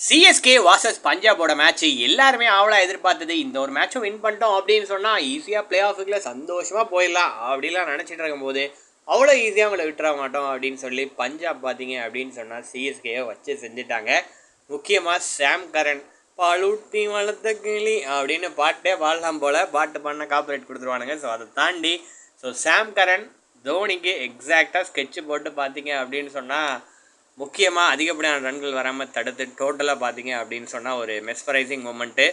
CSK versus பஞ்சாபோட match எல்லாருமே ஆவலாக எதிர்பார்த்தது இந்த ஒரு மேட்சும் வின் பண்ணிட்டோம் அப்படின்னு சொன்னால் ஈஸியாக ப்ளே ஆஃபுக்குள்ளே சந்தோஷமாக போயிடலாம் அப்படிலாம் நினச்சிட்டு இருக்கும்போது அவ்வளோ ஈஸியாக அவங்கள விட்டுற மாட்டோம் அப்படின்னு சொல்லி பஞ்சாப் பார்த்தீங்க அப்படின்னு சொன்னால் சிஎஸ்கேயை வச்சு செஞ்சுட்டாங்க. முக்கியமாக சாம் கரன் பாலூட்டி வளர்த்த கிளி அப்படின்னு பாட்டே பாடலாம் போல் பாட்டு பண்ண காப்பரேட் கொடுத்துருவானுங்க. ஸோ அதை தாண்டி ஸோ சாம் கரன் தோனிக்கு எக்ஸாக்டாக ஸ்கெட்ச் போட்டு பார்த்தீங்க அப்படின்னு சொன்னால் முக்கியமாக அதிகப்படியான ரன்கள் வராமல் தடுத்து டோட்டலாக பார்த்தீங்க அப்படின்னு சொன்னால் ஒரு மெஸ்பரைசிங் மூமெண்ட்டு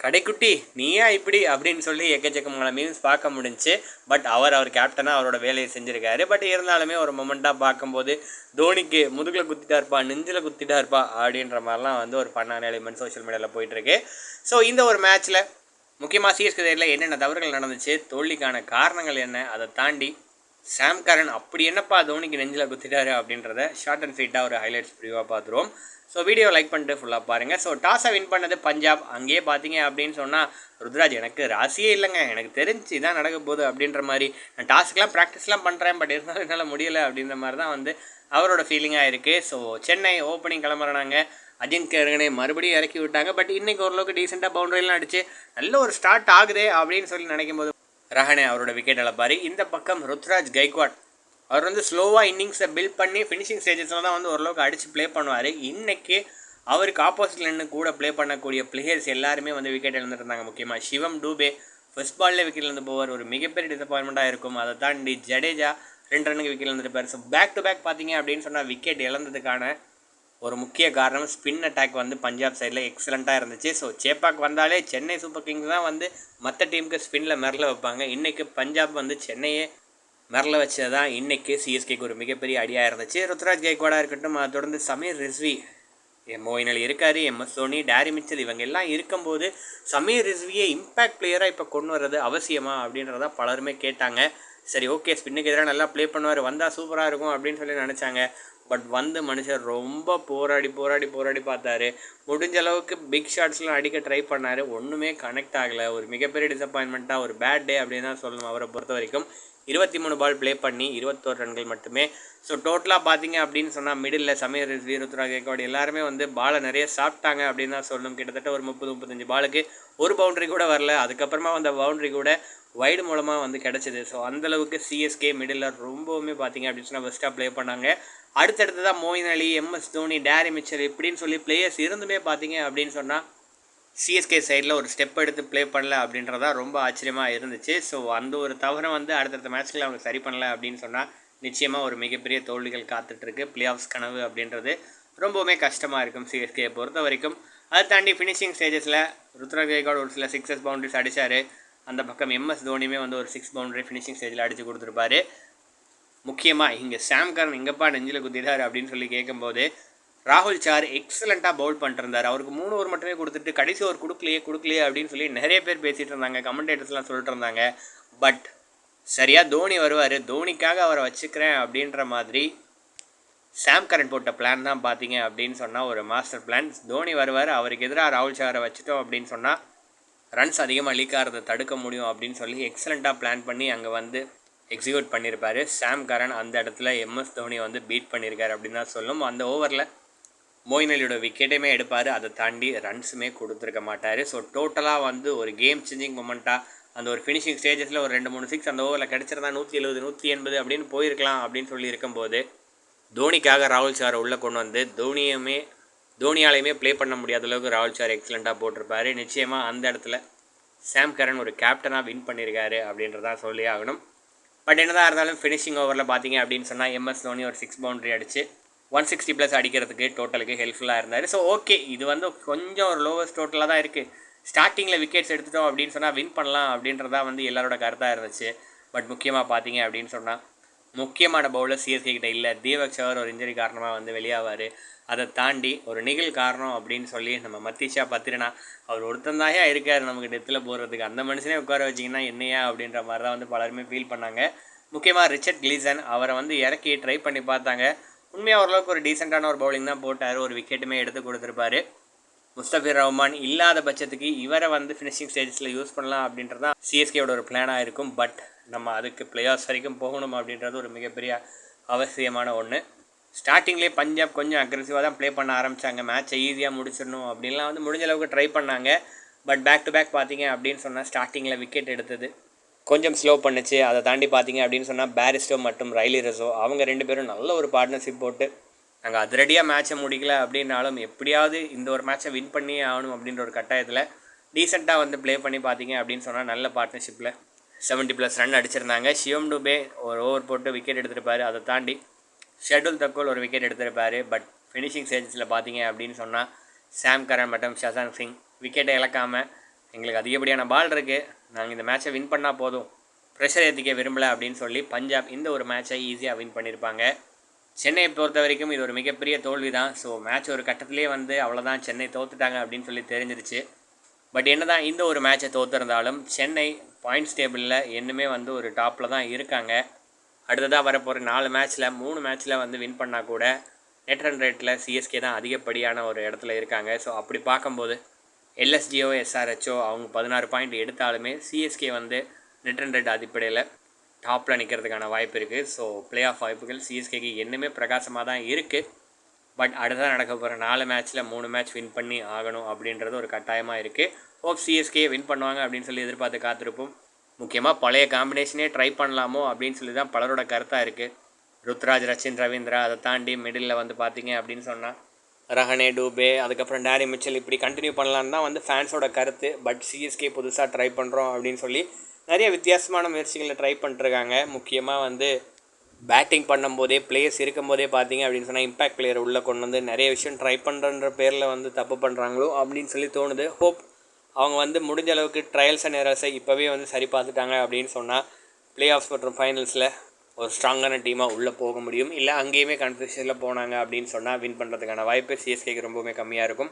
கடைக்குட்டி நீயா இப்படி? அப்படின்னு சொல்லி எக்கச்சக்கமான மீன்ஸ் பார்க்க முடிஞ்சு பட் அவர் அவர் கேப்டனாக அவரோட வேலையை செஞ்சுருக்காரு. பட் இருந்தாலுமே ஒரு மொமெண்ட்டாக பார்க்கும்போது தோனிக்கு முதுகில் குத்திட்டா இருப்பா நெஞ்சில் குத்திட்டா இருப்பா அப்படின்ற மாதிரிலாம் வந்து ஒரு பண்ணான எலிமெண்ட் சோஷியல் மீடியாவில் போயிட்டுருக்கு. ஸோ இந்த ஒரு மேட்ச்சில் முக்கியமாக சிஎஸ்கே சைடில் என்னென்ன தவறுகள் நடந்துச்சு தோல்விக்கான காரணங்கள் என்ன அதை தாண்டி சாம் கரன் அப்படி என்னப்பா தோனிக்கு நெஞ்சில் குத்திட்டாரு அப்படின்றத ஷார்ட் அண்ட் ஸ்வீட்டாக ஒரு ஹைலைட்ஸ் ப்ரீவாக பார்த்துருவோம். ஸோ வீடியோ லைக் பண்ணிட்டு ஃபுல்லாக பாருங்கள் ஸோ டாஸை வின் பண்ணது பஞ்சாப். அங்கேயே பார்த்தீங்க அப்படின்னு சொன்னால் ருத்ராஜ் எனக்கு ராசியே இல்லைங்க. எனக்கு தெரிஞ்சு இதான் நடக்க போகுது அப்படின்ற மாதிரி. நான் டாஸ்க்கெலாம் ப்ராக்டிஸ்லாம் பண்ணுறேன் பட் இருந்தாலும் என்னால் முடியலை அப்படின்ற மாதிரி தான் வந்து அவரோட ஃபீலிங்காக இருக்குது ஸோ சென்னை ஓப்பனிங் கிளம்புறாங்க. அஜின்கே ரகனை மறுபடியும் இறக்கி விட்டாங்க. பட் இன்றைக்கி ஓரளவுக்கு டீசெண்டாக பவுண்டரிலாம் அடிச்சு நல்ல ஒரு ஸ்டார்ட் ஆகுதே அப்படின்னு சொல்லி நினைக்கும் போது ரஹனே அவரோட விக்கெட் இழப்பார். இந்த பக்கம் ருத்ராஜ் கைக்வாட் அவர் வந்து ஸ்லோவாக இன்னிங்ஸை பில்ட் பண்ணி ஃபினிஷிங் ஸ்டேஜஸில் தான் வந்து ஓரளவுக்கு அடித்து ப்ளே பண்ணுவார். இன்றைக்கி அவருக்கு ஆப்போசிட்ல நின்று கூட ப்ளே பண்ணக்கூடிய பிளேயர்ஸ் எல்லாருமே வந்து விக்கெட் இழந்துருந்தாங்க முக்கியமாக சிவம் டூபே. ஃபர்ஸ்ட் பால்லே விக்கெட் இழந்து போவார். ஒரு மிகப்பெரிய டிசப்பாயின்மெண்ட்டாக இருக்கும். அதை தாண்டி ஜடேஜா ரெண்டு ரன்னுக்கு விக்கெட் இழந்துருப்பார். ஸோ பேக் டு பேக் பார்த்தீங்க அப்படின்னு சொன்னால் விக்கெட் இழந்ததுக்கான ஒரு முக்கிய காரணம் ஸ்பின் அட்டாக் வந்து பஞ்சாப் சைடில் எக்ஸலண்ட்டாக இருந்துச்சு. ஸோ சேப்பாக் வந்தாலே சென்னை சூப்பர் கிங்ஸ் தான் வந்து மற்ற டீமுக்கு ஸ்பின்னில் மிரள வைப்பாங்க. இன்றைக்கி பஞ்சாப் வந்து சென்னையே மிரள வச்சது தான் இன்றைக்கி சிஎஸ்கேக்கு ஒரு மிகப்பெரிய அடியாக இருந்துச்சு. ருத்ராஜ் கேக்வாடாக இருக்கட்டும் அதை தொடர்ந்து சமீர் ரிஸ்வி எம் மோயினல் இருக்கார் எம்எஸ் தோனி டேரி மிச்சல் இவங்க எல்லாம் இருக்கும்போது சமீர் ரிஸ்வியை இம்பேக்ட் பிளேயராக இப்போ கொண்டு வர்றது அவசியமா அப்படின்றத பலருமே கேட்டாங்க. சரி ஓகே ஸ்பின்னுக்கு எதிராக நல்லா ப்ளே பண்ணுவார் வந்தால் சூப்பராக இருக்கும் அப்படின்னு சொல்லி நினச்சாங்க. பட் வந்து மனுஷர் ரொம்ப போராடி போராடி போராடி பார்த்தாரு. முடிஞ்ச அளவுக்கு பிக் ஷாட்ஸ்லாம் அடிக்க ட்ரை பண்ணார். ஒன்றுமே கனெக்ட் ஆகலை. ஒரு மிகப்பெரிய டிசப்பாயின்மெண்ட்டாக ஒரு பேட் டே அப்படின்னு தான் சொல்லணும் அவரை பொறுத்த வரைக்கும். இருபத்தி மூணு பால் ப்ளே பண்ணி இருபத்தோரு ரன்கள் மட்டுமே. ஸோ டோட்டலாக பார்த்தீங்க அப்படின்னு சொன்னால் மிடில் சமீர் வீரத்ரா கேக்கோடு எல்லாருமே வந்து பாலை நிறைய சாப்பிட்டாங்க அப்படின்னு தான் சொல்லணும். கிட்டத்தட்ட ஒரு முப்பது முப்பத்தஞ்சு பாலுக்கு ஒரு பவுண்ட்ரி கூட வரல. அதுக்கப்புறமா வந்த பவுண்ட்ரி கூட வைடு மூலமாக வந்து கிடச்சிது. ஸோ அந்தளவுக்கு சிஎஸ்கே மிடில் ரொம்பவுமே பார்த்தீங்க அப்படின்னு சொன்னால் பெஸ்ட்டாக ப்ளே பண்ணாங்க. அடுத்தடுத்து தான் Moeen Ali MS Dhoni Daryl Mitchell இப்படின்னு சொல்லி பிளேயர்ஸ் இருந்துமே பார்த்தீங்க அப்படின்னு சொன்னால் சிஎஸ்கே சைடில் ஒரு ஸ்டெப் எடுத்து ப்ளே பண்ணல அப்படின்றதா ரொம்ப ஆச்சரியமாக இருந்துச்சு. ஸோ அந்த ஒரு தவறை வந்து அடுத்தடுத்த மேட்ச்களில் அவங்க சரி பண்ணல அப்படின்னு சொன்னால் நிச்சயமாக ஒரு மிகப்பெரிய தோல்விகள் காத்துட்ருக்கு. ப்ளே ஆஃப்ஸ் கனவு அப்படின்றது ரொம்பவுமே கஷ்டமாக இருக்கும் சிஎஸ்கே பொறுத்த வரைக்கும் அதை தாண்டி ஃபினிஷிங் ஸ்டேஜஸில் ருத்ரா கேகாட் ஒரு சில சிக்ஸஸ் பவுண்டரிஸ் அடித்தார் அந்த பக்கம் எம்எஸ் தோனியுமே வந்து ஒரு சிக்ஸ் பவுண்டரி ஃபினிஷிங் ஸ்டேஜில் அடித்து கொடுத்துருப்பாரு. முக்கியமாக இங்கே சாம்கரன் எங்கப்பா நெஞ்சில் குத்திட்டார் அப்படின்னு சொல்லி கேட்கும்போது ராகுல் சார் எக்ஸலண்ட்டாக பவுல் பண்ணிருந்தார் அவருக்கு மூணு ஓவர் மட்டுமே கொடுத்துட்டு கடைசி ஓவர் கொடுக்கலையே கொடுக்கலையே அப்படின்னு சொல்லி நிறைய பேர் பேசிகிட்டு இருந்தாங்க. கமெண்டேட்டர்ஸ்லாம் சொல்லிட்டு இருந்தாங்க. பட் சரியாக தோனி வருவார். தோனிக்காக அவரை வச்சுக்கிறேன் அப்படின்ற மாதிரி சாம் கரன் போட்ட பிளான் தான் பார்த்தீங்க அப்படின்னு சொன்னால் ஒரு மாஸ்டர் பிளான் தோனி வருவார். அவருக்கு எதிராக ராகுல் சாரை வச்சுட்டோம் அப்படின்னு சொன்னால் ரன்ஸ் அதிகமாக லீக் ஆகிறத தடுக்க முடியும் அப்படின்னு சொல்லி எக்ஸலண்ட்டாக பிளான் பண்ணி அங்கே வந்து எக்ஸிக்யூட் பண்ணியிருப்பார் சாம் கரன் அந்த இடத்துல எம்எஸ் தோனி வந்து பீட் பண்ணியிருக்காரு அப்படின்னு தான் சொல்லும். அந்த ஓவரில் மோயின் அலியோட விக்கெட்டுமே எடுப்பார். அதை தாண்டி ரன்ஸுமே கொடுத்துருக்க மாட்டார். ஸோ டோட்டலாக வந்து ஒரு கேம் சேஞ்சிங் மொமெண்ட்டாக அந்த ஒரு ஃபினிஷிங் ஸ்டேஜஸில் ஒரு ரெண்டு மூணு சிக்ஸ் அந்த ஓவரில் கிடச்சிருந்தா நூற்றி எழுபது நூற்றி எண்பது அப்படின்னு போயிருக்கலாம் அப்படின்னு சொல்லி இருக்கும்போது தோனிக்காக ராகுல் சாரை உள்ளே கொண்டு வந்து தோனியுமே தோனியாலையுமே ப்ளே பண்ண முடியாத அளவுக்கு ராகுல் சார் எக்ஸலண்ட்டாக போட்டிருப்பாரு. நிச்சயமாக அந்த இடத்துல சாம் கரன் ஒரு கேப்டனாக வின் பண்ணியிருக்காரு அப்படின்றதான் சொல்லி ஆகணும். பட் என்னதான் இருந்தாலும் ஃபினிஷிங் ஓவரில் பார்த்தீங்க அப்படின்னு சொன்னால் எம்எஸ் தோனி ஒரு சிக்ஸ் பவுண்டரி அடிச்சு ஒன் சிக்ஸ்டி ப்ளஸ் அடிக்கிறதுக்கு டோட்டலுக்கு ஹெல்ப்ஃபுல்லாக இருந்தார். ஸோ ஓகே இது வந்து கொஞ்சம் ஒரு லோவஸ்ட் டோட்டலாக தான் இருக்குது ஸ்டார்டிங்கில் விக்கெட்ஸ் எடுத்துட்டோம் அப்படின்னு சொன்னால் வின் பண்ணலாம் அப்படின்றதா வந்து எல்லாரோட கருத்தாக இருந்துச்சு. பட் முக்கியமாக பார்த்தீங்க அப்படின்னு சொன்னால் முக்கியமான பவுலர் சிஎஸ்கே கிட்ட இல்லை. தீபக் சவர் ஒரு இன்ஜரி காரணமாக வந்து வெளியாவார். அதை தாண்டி ஒரு நிகழ் காரணம் அப்படின்னு சொல்லி நம்ம மத்திஷா பத்திரனா அவர் ஒருத்தந்தாயா இருக்கார் நமக்கு டெத்தில் போகிறதுக்கு அந்த மனுஷனே உட்கார வச்சிங்கன்னா என்னையா அப்படின்ற மாதிரி தான் வந்து பலருமே ஃபீல் பண்ணாங்க. முக்கியமாக ரிச்சர்ட் கிளீசன் அவரை வந்து இறக்கி ட்ரை பண்ணி பார்த்தாங்க. உண்மையாக ஓரளவுக்கு ஒரு டீசெண்டான ஒரு பவுலிங் தான் போட்டார். ஒரு விக்கெட்டுமே எடுத்து கொடுத்துருப்பாரு. முஸ்தபிர் ரஹ்மான் இல்லாத பட்சத்துக்கு இவரை வந்து ஃபினிஷிங் ஸ்டேஜஸில் யூஸ் பண்ணலாம் அப்படின்றது தான் சிஎஸ்கேவோட ஒரு பிளானாக இருக்கும். பட் நம்ம அதுக்கு பிளேயர்ஸ் வரைக்கும் போகணும் அப்படின்றது ஒரு மிகப்பெரிய அவசியமான ஒன்று ஸ்டார்டிங்லேயே பஞ்சாப் கொஞ்சம் அக்ரெசிவாக தான் ப்ளே பண்ண ஆரம்பித்தாங்க மேட்ச்சை ஈஸியாக முடிச்சிடணும் அப்படின்லாம் வந்து முடிஞ்ச அளவுக்கு ட்ரை பண்ணாங்க. பட் பேக் டு பேக் பார்த்தீங்க அப்படின்னு சொன்னால் ஸ்டார்டிங்கில் விக்கெட் எடுத்தது. கொஞ்சம் ஸ்லோ பண்ணுச்சு. அதை தாண்டி பார்த்தீங்க அப்படின்னு சொன்னால் பேரிஸ்டோ மற்றும் ரைலி ரசோ அவங்க ரெண்டு பேரும் நல்ல ஒரு பார்ட்னர்ஷிப் போட்டு நாங்கள் அதிரடியாக மேட்ச்சை முடிக்கல அப்படின்னாலும் எப்படியாவது இந்த ஒரு மேட்ச்சை வின் பண்ணியே ஆகணும் அப்படின்ற ஒரு கட்டாயத்தில் டீசெண்டாக வந்து ப்ளே பண்ணி பார்த்தீங்க அப்படின்னு சொன்னால் நல்ல பார்ட்னர்ஷிப்பில் செவன்ட்டி ப்ளஸ் ரன் அடிச்சிருந்தாங்க. ஷியோம் டுபே ஒரு ஓவர் போட்டு விக்கெட் எடுத்திருப்பாரு. அதை தாண்டி ஷெட்யூல் தக்கோல் ஒரு விக்கெட் எடுத்திருப்பார். பட் ஃபினிஷிங் ஸ்டேஜஸில் பார்த்தீங்க அப்படின்னு சொன்னால் சாம் கரன் மற்றும் ஷசாங் சிங் விக்கெட்டை இழக்காமல் எங்களுக்கு அதிகப்படியான பால் இருக்குது நாங்கள் இந்த மேட்ச்சை வின் பண்ணால் போதும். ப்ரெஷர் ஏற்றிக்க விரும்பலை அப்படின்னு சொல்லி பஞ்சாப் இந்த ஒரு மேட்ச்சை ஈஸியாக வின் பண்ணியிருப்பாங்க சென்னையை பொறுத்த வரைக்கும் இது ஒரு மிகப்பெரிய தோல்வி தான் ஸோ மேட்ச் ஒரு கட்டத்திலே வந்து அவ்வளோதான் சென்னை தோத்துட்டாங்க அப்படின்னு சொல்லி தெரிஞ்சிருச்சு. பட் என்ன தான் இந்த ஒரு மேட்ச்சை தோற்றுருந்தாலும் சென்னை பாயிண்ட்ஸ் டேபிளில் இன்னுமே வந்து ஒரு டாப்பில் தான் இருக்காங்க. அடுத்ததாக வரப்போகிற நாலு மேட்ச்சில் மூணு மேட்ச்சில் வந்து வின் பண்ணால் கூட நெட் ரன் ரேட்டில் சிஎஸ்கே தான் அதிகப்படியான ஒரு இடத்துல இருக்காங்க. ஸோ அப்படி பார்க்கும்போது எல்எஸ்டிஓ எஸ்ஆர்ஹெச்ஓ அவங்க பதினாறு பாயிண்ட் எடுத்தாலுமே சிஎஸ்கே வந்து நெட் ரன் ரேட் அடிப்படையில் டாப்பில் நிற்கிறதுக்கான வாய்ப்பு இருக்குது ஸோ ப்ளே ஆஃப் வாய்ப்புகள் சிஎஸ்கேக்கு இன்னுமே பிரகாசமாக தான் இருக்குது பட் அடுத்ததாக நடக்க போகிற நாலு மேட்ச்சில் மூணு மேட்ச் வின் பண்ணி ஆகணும் அப்படின்றது ஒரு கட்டாயமாக இருக்குது ஹோப் சிஎஸ்கே வின் பண்ணுவாங்க அப்படின்னு சொல்லி எதிர்பார்த்து காத்திருப்போம். முக்கியமாக பழைய காம்பினேஷனே ட்ரை பண்ணலாமோ அப்படின்னு சொல்லி தான் பலரோட கருத்தாக இருக்குது ருத்ராஜ் ரச்சின் ரவீந்திரா அதை தாண்டி மிடில் வந்து பார்த்தீங்க அப்படின்னு சொன்னால் ரஹனே டூபே அதுக்கப்புறம் டேரி மிச்சல் இப்படி கண்டினியூ பண்ணலான்னு தான் வந்து ஃபேன்ஸோட கருத்து. பட் சிஎஸ்கே புதுசாக ட்ரை பண்ணுறோம் அப்படின்னு சொல்லி நிறைய வித்தியாசமான முயற்சிகளை ட்ரை பண்ணிட்டுருக்காங்க முக்கியமாக வந்து பேட்டிங் பண்ணும்போதே பிளேயர்ஸ் இருக்கும்போதே பார்த்தீங்க அப்படின்னு சொன்னால் இம்பாக்ட் பிளேயர் உள்ளே கொண்டு வந்து நிறைய விஷயம் ட்ரை பண்ணுறன்ற பேரில் வந்து தப்பு பண்ணுறாங்களோ அப்படின்னு சொல்லி தோணுது. ஹோப் அவங்க வந்து முடிஞ்ச அளவுக்கு ட்ரையல்ஸ் அண்ட் எரர்ஸை இப்போவே வந்து சரி பார்த்துட்டாங்க அப்படின்னு சொன்னால் ப்ளே ஆஃப்ஸ் மற்றும் ஃபைனல்ஸில் ஒரு ஸ்ட்ராங்கான டீமாக உள்ளே போக முடியும். இல்லை அங்கேயுமே கன்ஃபியூஷனில் போனாங்க அப்படின்னு சொன்னால் வின் பண்ணுறதுக்கான வாய்ப்பு சிஎஸ்கேக்கு ரொம்பவுமே கம்மியாக இருக்கும்.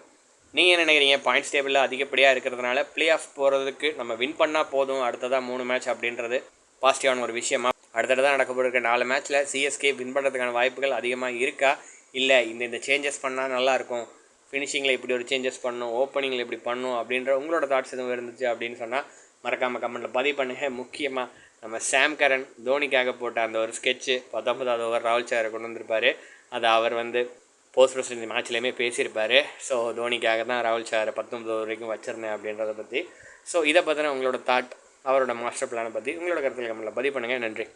நீங்கள் என்ன நினைக்கிறீங்க? பாயிண்ட்ஸ் டேபிளில் அதிகப்படியாக இருக்கிறதுனால ப்ளே ஆஃப் போகிறதுக்கு நம்ம வின் பண்ணால் போதும் அடுத்ததாக மூணு மேட்ச் அப்படின்றது பாசிட்டிவான ஒரு விஷயமா? அடுத்ததாக நடக்க போகிற நாலு மேட்ச்சில் சிஎஸ்கே வின் பண்ணுறதுக்கான வாய்ப்புகள் அதிகமாக இருக்கா? இல்லை இந்த இந்த சேஞ்சஸ் பண்ணால் நல்லாயிருக்கும் ஃபினிஷிங்கில் இப்படி ஒரு சேஞ்சஸ் பண்ணணும் ஓப்பனிங்கில் இப்படி பண்ணும் அப்படின்ற உங்களோட தாட்ஸ் எதுவும் இருந்துச்சு அப்படின்னு சொன்னால் மறக்காமல் கமெண்ட்டில் பதிவு பண்ணுங்கள் முக்கியமாக நம்ம சாம் கரன் தோனிக்காக போட்ட அந்த ஒரு ஸ்கெட்சு பத்தொன்பதாவது ஓவர் ராகுல் சாரை கொண்டு வந்திருப்பார். அதை அவர் வந்து போஸ்ட் ப்ரெசிடென்ட் மேட்ச்லேயுமே பேசியிருப்பார். ஸோ தோனிக்காக தான் ராகுல் சாரை பத்தொம்பது வரைக்கும் வச்சுருந்தேன் அப்படின்றத பற்றி ஸோ இதை பற்றின உங்களோட தாட் அவரோட மாஸ்டர் பிளானை பற்றி உங்களோட கருத்தில் கமெண்ட்டில் பதிவு பண்ணுங்கள் நன்றி.